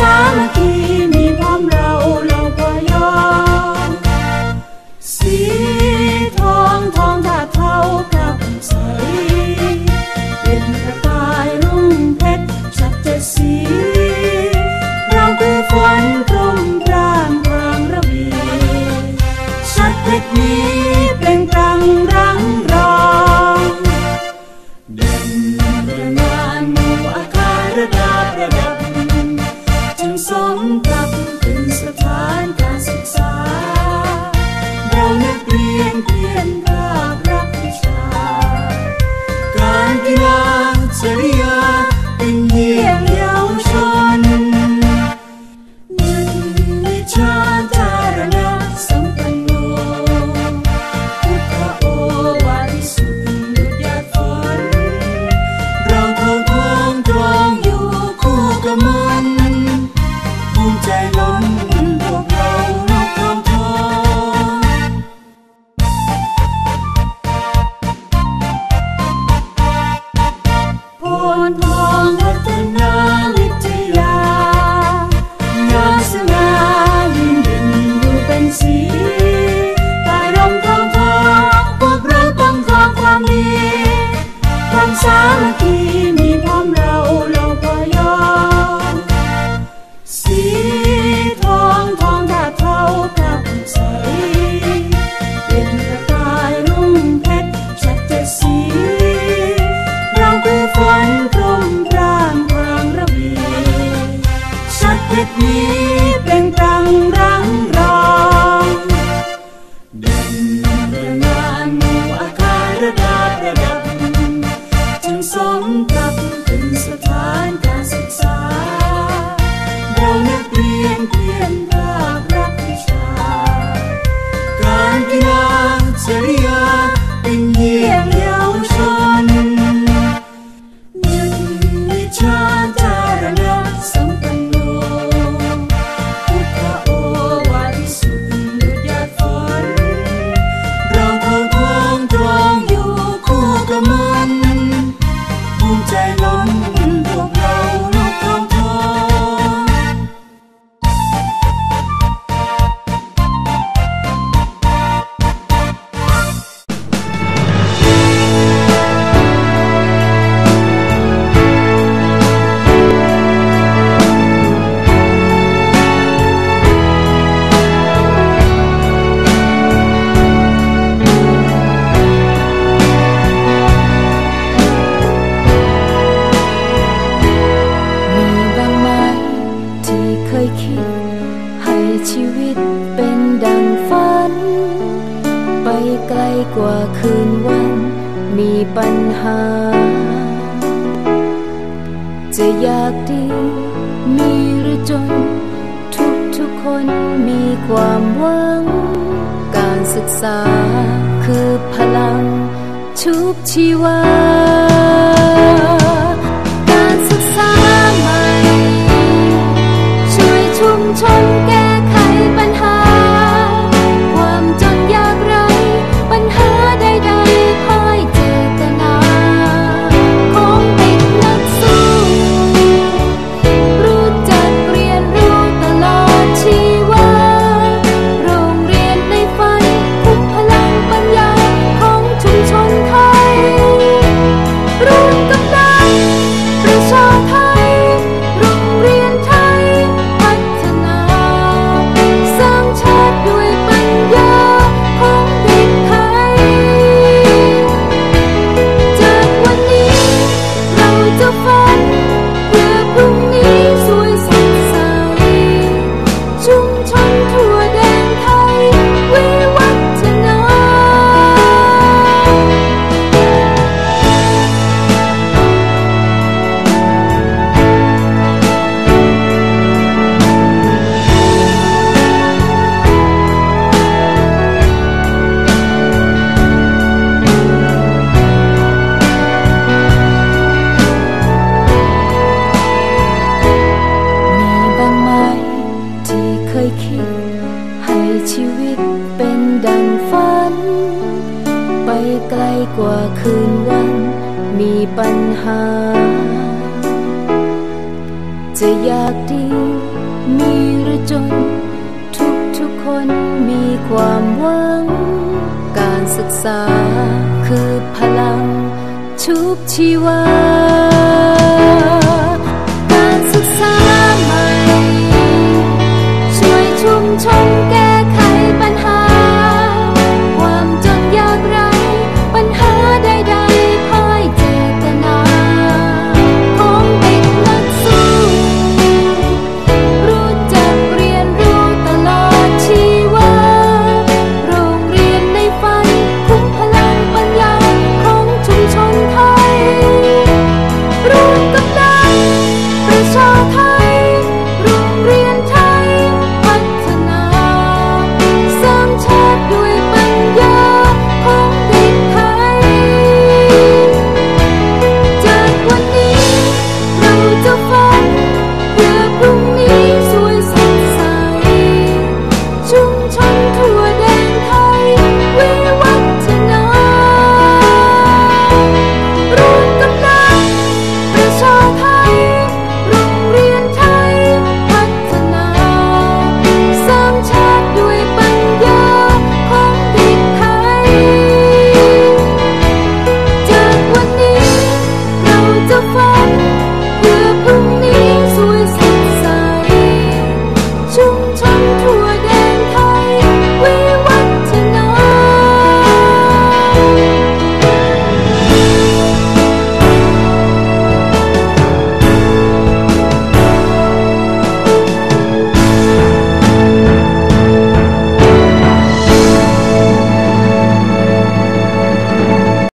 sama คืนวันมีปัญหา จะอยากดีมีหรือจน ทุกทุกคนมีความหวัง การศึกษาคือพลังชุบชีวา กว่าคืนวัน มีปัญหา จะอยากดี มีหรือจน ทุกทุกคนมีความหวัง การศึกษาคือพลังทุกชีวา